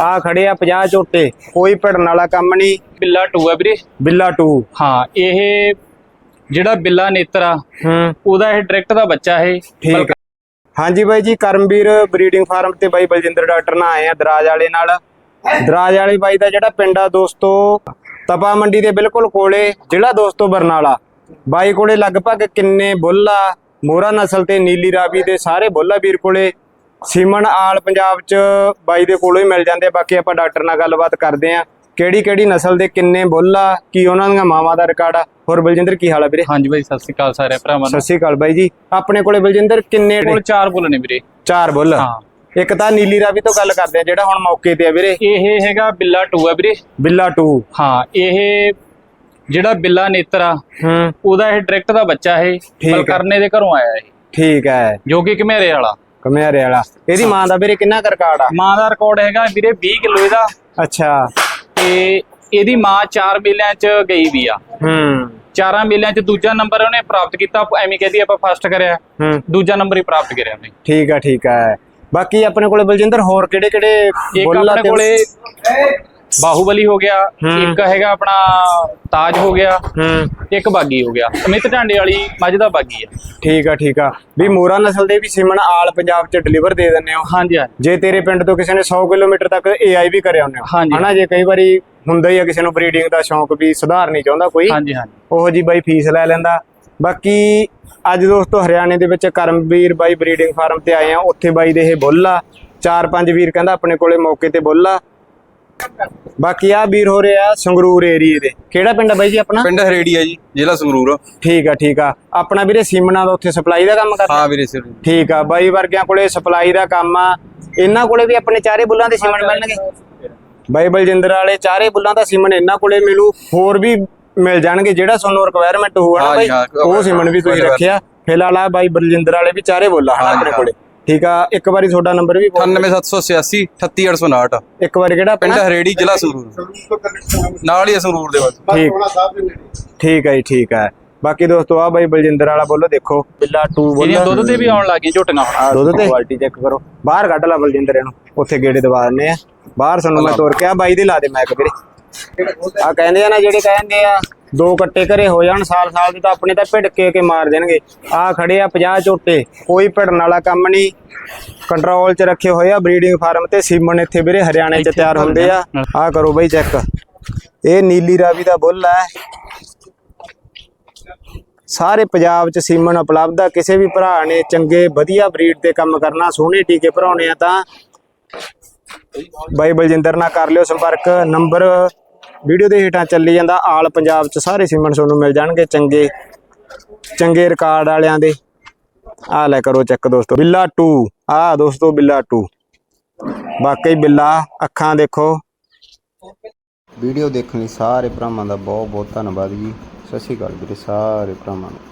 ਆ ਖੜੇ ਆ 50 ਝੋਟੇ ਕੋਈ ਭਿੜਨ ਵਾਲਾ ਕੰਮ ਨਹੀਂ। ਬਿੱਲਾ 2 ਹੈ ਵੀਰੇ। ਬਿੱਲਾ 2 ਹਾਂ ਇਹ ਜਿਹੜਾ ਬਿੱਲਾ ਨੇਤਰ ਆ ਹੂੰ। ਉਹਦਾ ਇਹ ਡਾਇਰੈਕਟ ਦਾ ਬੱਚਾ ਇਹ। ਠੀਕ ਆ। ਹਾਂਜੀ ਬਾਈ ਜੀ ਕਰਮਵੀਰ ਬਰੀਡਿੰਗ ਫਾਰਮ ਤੇ ਬਾਈ ਬਲਜਿੰਦਰ ਡਾਕਟਰ ਨਾਲ ਆਏ ਆ ਦਰਾਜ ਵਾਲੇ ਨਾਲ। ਦਰਾਜ ਵਾਲੇ ਬਾਈ ਦਾ ਜਿਹੜਾ ਪਿੰਡ ਆ ਦੋਸਤੋ ਤਪਾ ਮੰਡੀ ਦੇ ਬਿਲਕੁਲ ਕੋਲੇ ਜ਼ਿਲ੍ਹਾ ਦੋਸਤੋ ਬਰਨਾਲਾ। ਬਾਈ ਕੋਲੇ ਲਗਭਗ ਕਿੰਨੇ ਬੁੱਲ ਆ ਮੋਰਾ ਨਸਲ ਤੇ ਨੀਲੀ ਰਾਵੀ ਦੇ ਸਾਰੇ ਬੁੱਲ ਆ ਵੀਰ ਕੋਲੇ। ਸੀਮਨ ਆਲ ਪੰਜਾਬ ਚ ਬਾਈ ਦੇ ਕੋਲੋਂ ਹੀ ਮਿਲ ਜਾਂਦੇ ਆ। ਬਾਕੀ ਆਪਾਂ ਡਾਕਟਰ ਨਾਲ ਗੱਲਬਾਤ ਕਰਦੇ ਆ। ਕਿਹੜੀ ਕਿਹੜੀ ਨਸਲ ਦੇ ਕਿੰਨੇ ਬੁੱਲ ਆ? ਕੀ ਉਹਨਾਂ ਦੀਆਂ ਮਾਵਾਂ ਦਾ ਰਿਕਾਰਡ ਆ? ਹੋਰ ਬਲਜਿੰਦਰ ਕੀ ਹਾਲ ਆ ਵੀਰੇ? ਹਾਂਜੀ ਬਾਈ ਸਤਿ ਸ਼੍ਰੀ ਅਕਾਲ ਸਾਰੇ ਭਰਾਵਾਂ ਸਤਿ ਨੂੰ ਸ਼੍ਰੀ ਅਕਾਲ ਬਾਈ ਜੀ। ਆਪਣੇ ਕੋਲੇ ਬਲਜਿੰਦਰ ਕਿੰਨੇ ਕੋਲ ਚਾਰ ਬੁੱਲ ਨੇ ਵੀਰੇ। ਚਾਰ ਬੁੱਲ। ਹਾਂ। ਇੱਕ ਤਾਂ ਨੀਲੀ ਰਾਵੀ ਤੋਂ ਗੱਲ ਕਰਦੇ ਆ ਜਿਹੜਾ ਹੁਣ ਮੌਕੇ ਤੇ ਆ ਵੀਰੇ। ਇਹ ਹੈਗਾ ਬਿੱਲਾ 2 ਹੈ ਵੀਰੇ। ਬਿੱਲਾ 2 ਹਾਂ ਇਹ ਜਿਹੜਾ ਬਿੱਲਾ ਨੇਤਰ ਆ ਹੂੰ। ਉਹਦਾ ਇਹ ਡਾਇਰੈਕਟ ਦਾ ਬੱਚਾ ਇਹ ਠੀਕ। ਬਲਕਰਨੇ ਦੇ ਘਰੋਂ ਆਇਆ ਇਹ। ਠੀਕ ਹੈ ਜੋ ਕਿ ਘਮੇਰੇ ਵਾਲਾ। ਕਮਿਆਰੇ ਵਾਲਾ। ਇਹਦੀ ਮਾਂ ਦਾ ਵੀਰੇ ਕਿੰਨਾ ਰਿਕਾਰਡ ਆ? ਮਾਂ ਦਾ ਰਿਕਾਰਡ ਹੈਗਾ ਵੀਰੇ 20 ਕਿਲੋ ਇਹਦਾ। ਅੱਛਾ। ਤੇ ਇਹਦੀ ਮਾਂ ਚਾਰ ਮੇਲਿਆਂ 'ਚ ਗਈ ਵੀ ਆ। ਹੂੰ। ਚਾਰਾਂ ਮੇਲਿਆਂ 'ਚ ਦੂਜਾ ਨੰਬਰ ਉਹਨੇ ਪ੍ਰਾਪਤ ਕੀਤਾ। ਐਵੇਂ ਕਹਦੀ ਆਪਾਂ ਫਸਟ ਕਰਿਆ। ਹੂੰ। ਦੂਜਾ ਨੰਬਰ ਹੀ ਪ੍ਰਾਪਤ ਕਰਿਆ ਉਹਨੇ। ਠੀਕ ਆ ਠੀਕ ਆ। ਬਾਕੀ ਆਪਣੇ ਕੋਲੇ ਬਲਜਿੰਦਰ ਹੋਰ ਕਿਹੜੇ ਕਿਹੜੇ ਇੱਕ ਬੁੱਲ ਆ ਆਪਣੇ ਤੇ- ਕੋਲੇ ਬਾਹੂਬਲੀ ਹੋ ਗਿਆ। ਇੱਕ ਹੈਗਾ ਆਪਣਾ ਤਾਜ ਹੋ ਗਿਆ ਇੱਕ ਬਾਗੀ ਹੋ ਗਿਆ। ਅਮਿਤ ਢਾਂਡੇ ਵਾਲੀ ਮੱਝ ਦਾ ਬਾਗੀ ਆ। ਠੀਕ ਆ ਠੀਕ ਆ। ਵੀ ਮੋਰਾ ਨਸਲ ਦੇ ਵੀ ਸਿਮਣ ਆਲ ਪੰਜਾਬ ਚ ਡਿਲੀਵਰ ਦੇ ਦਿੰਦੇ ਹੋ। ਹਾਂਜੀ ਹਾਂਜੀ। ਜੇ ਤੇਰੇ ਪਿੰਡ ਤੋਂ ਕਿਸੇ ਨੇ 100 ਕਿਲੋਮੀਟਰ ਤੱਕ ਏਆਈ ਵੀ ਕਰਿਆ ਹੁੰਦੇ ਹੋ। ਹਨਾ ਜੇ ਕਈ ਵਾਰੀ ਹੁੰਦਾ ਹੀ ਆ ਕਿਸੇ ਨੂੰ ਬਰੀਡਿੰਗ ਦਾ ਸ਼ੌਂਕ ਵੀ ਸੁਧਾਰਨੀ ਚਾਹੁੰਦਾ ਕੋਈ। ਹਾਂਜੀ ਹਾਂਜੀ। ਉਹੋ ਜੀ ਬਾਈ ਫੀਸ ਲੈ ਲੈਂਦਾ। ਬਾਕੀ ਅੱਜ ਦੋਸਤੋ ਹਰਿਆਣੇ ਦੇ ਵਿੱਚ ਕਰਮਵੀਰ ਬਾਈ ਬਰੀਡਿੰਗ ਫਾਰਮ ਤੇ ਆਏ ਆ। ਉੱਥੇ ਬਾਈ ਦੇ ਇਹ ਬੁੱਲ ਆ। ਚਾਰ ਪੰਜ ਵੀਰ ਕਹਿੰਦਾ ਆਪਣੇ ਕੋਲੇ ਮੌਕੇ ਤੇ ਬੁੱਲ ਆ। ਬਾਕੀ ਆ ਵੀਰ ਹੋ ਰਿਹਾ ਸੰਗਰੂਰ ਏਰੀਏ ਦੇ। ਕਿਹੜਾ ਪਿੰਡ ਆ ਬਾਈ ਜੀ ਆਪਣਾ? ਪਿੰਡ ਹਰੇੜੀ ਹੈ ਜੀ ਜ਼ਿਲ੍ਹਾ ਸੰਗਰੂਰ। ਠੀਕ ਆ ਠੀਕ ਆ। ਆਪਣਾ ਵੀਰੇ ਸੀਮਨਾ ਦਾ ਉੱਥੇ ਸਪਲਾਈ ਦਾ ਕੰਮ ਕਰਦਾ? ਹਾਂ ਵੀਰੇ ਸਿਰ ਠੀਕ ਆ ਬਾਈ ਵਰਗਿਆਂ ਕੋਲੇ ਸਪਲਾਈ ਦਾ ਕੰਮ ਆ। ਇਹਨਾਂ ਕੋਲੇ ਵੀ ਆਪਣੇ ਚਾਰੇ ਬੁੱਲਾਂ ਦੇ ਸੀਮਨ ਮਿਲਣਗੇ। ਬਾਈ ਬਲਜਿੰਦਰ ਵਾਲੇ ਚਾਰੇ ਬੁੱਲਾਂ ਦਾ ਸੀਮਨ ਇਹਨਾਂ ਕੋਲੇ ਮਿਲੂ। ਹੋਰ ਵੀ ਮਿਲ ਜਾਣਗੇ ਜਿਹੜਾ ਤੁਹਾਨੂੰ ਰਿਕੁਆਇਰਮੈਂਟ ਹੋਊਗਾ ਨਾ ਹਾਂ ਬਾਈ ਹਾਂ, ਉਹ ਸੀਮਨ ਵੀ ਤੁਸੀਂ। ਰੱਖਿਆ। ਫਿਲਹਾਲ ਆ ਬਾਈ ਬਲਜਿੰਦਰ ਵਾਲੇ ਵੀ ਚਾਰੇ ਬੁੱਲਾਂ ਹਨ ਹਾਂ ਜੀ, ਆਪਣੇ ਹਾਂ। ਕੋਲੇ। ਠੀਕ ਆ ਇੱਕ ਵਾਰੀ ਤੁਹਾਡਾ ਨੰਬਰ ਵੀ ਬੋਲ 98786 38859 ਇੱਕ ਵਾਰੀ ਕਿਹੜਾ ਪਿੰਡ ਹਰੇੜੀ ਜ਼ਿਲ੍ਹਾ ਸੰਗਰੂਰ। ਨਾਲ ਹੀ ਸੰਗਰੂਰ ਦੇ ਬਸ ਠੀਕ ਠੀਕ ਹੈ ਜੀ ਠੀਕ ਹੈ ਬਾਕੀ ਦੋਸਤੋ ਆ ਬਾਈ ਬਲਜਿੰਦਰ ਵਾਲਾ ਬੋਲੋ ਦੇਖੋ। ਬਿੱਲਾ 2 ਇਹਦੀਆਂ ਬੋਲੋ ਦੁੱਧ ਤੇ ਵੀ ਆਉਣ ਲੱਗੀਆਂ ਝੋਟੀਆਂ ਹੁਣ। ਦੁੱਧ ਤੇ? ਕੁਆਲਿਟੀ ਚੈੱਕ ਕਰੋ। ਬਾਹਰ ਕੱਢ ਲਾ ਬਲਜਿੰਦਰ ਇਹਨੂੰ ਉੱਥੇ ਗੇੜੇ ਦਵਾ ਦਿੰਨੇ ਆ। ਬਾਹਰ ਸਾਨੂੰ ਮੈਂ ਤੋਰ ਕੇ ਆ ਬਾਈ ਦੇ ਲਾ ਦੇ ਮੈਕ ਵੀਰੇ ਆ ਕਹਿੰਦੇ ਆ ਨਾ ਜਿਹੜੇ ਕਹਿੰਦੇ ਆ ਦੋ ਕੱਟੇ ਘਰੇ ਹੋ ਜਾਣ ਸਾਲ ਸਾਲ ਦੇ ਤਾਂ ਆਪਣੇ ਤਾਂ ਭਿੜਕੇ ਕੇ ਮਾਰ ਦੇਣਗੇ। ਆ ਖੜੇ ਆ 50 ਝੋਟੇ ਕੋਈ ਭਿੜਨ ਵਾਲਾ ਕੰਮ ਨਹੀਂ। ਕੰਟਰੋਲ 'ਚ ਰੱਖੇ ਹੋਏ ਆ ਬਰੀਡਿੰਗ ਫਾਰਮ ਤੇ ਸੀਮਨ ਇੱਥੇ ਵੀਰੇ ਹਰਿਆਣੇ 'ਚ ਤਿਆਰ ਹੁੰਦੇ ਆ। ਆ। ਕਰੋ ਬਾਈ ਚੈੱਕ ਇਹ ਨੀਲੀ ਰਾਵੀ ਦਾ ਬੁੱਲ ਹੈ ਸਾਰੇ ਪੰਜਾਬ 'ਚ ਸੀਮਨ ਉਪਲਬਧ ਆ। ਕਿਸੇ ਵੀ ਭਰਾ ਨੇ ਚੰਗੇ ਵਧੀਆ ਬਰੀਡ ਤੇ ਕੰਮ ਕਰਨਾ ਸੋਹਣੇ ਟੀਕੇ ਭਰਾਉਣੇ ਆ ਤਾਂ ਬਾਈ ਬਲਜਿੰਦਰ ਨਾਲ ਕਰ ਲਿਓ ਸੰਪਰਕ। ਨੰਬਰ ਵੀਡੀਓ ਦੇ ਹੇਠਾਂ ਚੱਲੀ ਜਾਂਦਾ। ਆਲ ਪੰਜਾਬ 'ਚ ਸਾਰੇ ਸੀਮਨ ਤੁਹਾਨੂੰ ਮਿਲ ਜਾਣਗੇ ਚੰਗੇ ਚੰਗੇ ਰਿਕਾਰਡ ਵਾਲਿਆਂ ਦੇ। ਆ ਲੈ ਕਰੋ ਚੈੱਕ ਦੋਸਤੋ, ਬਿੱਲਾ 2 ਆ ਦੋਸਤੋ ਬਿੱਲਾ 2 ਵਾਕਈ ਬਿੱਲਾ, ਅੱਖਾਂ ਦੇਖੋ। ਵੀਡੀਓ ਦੇਖਣ ਲਈ ਸਾਰੇ ਭਰਾਵਾਂ ਦਾ ਬਹੁਤ ਬਹੁਤ ਧੰਨਵਾਦ ਜੀ। ਸਤਿ ਸ਼੍ਰੀ ਅਕਾਲ ਵੀਰੇ, ਸਾਰੇ ਭਰਾਵਾਂ ਨੂੰ।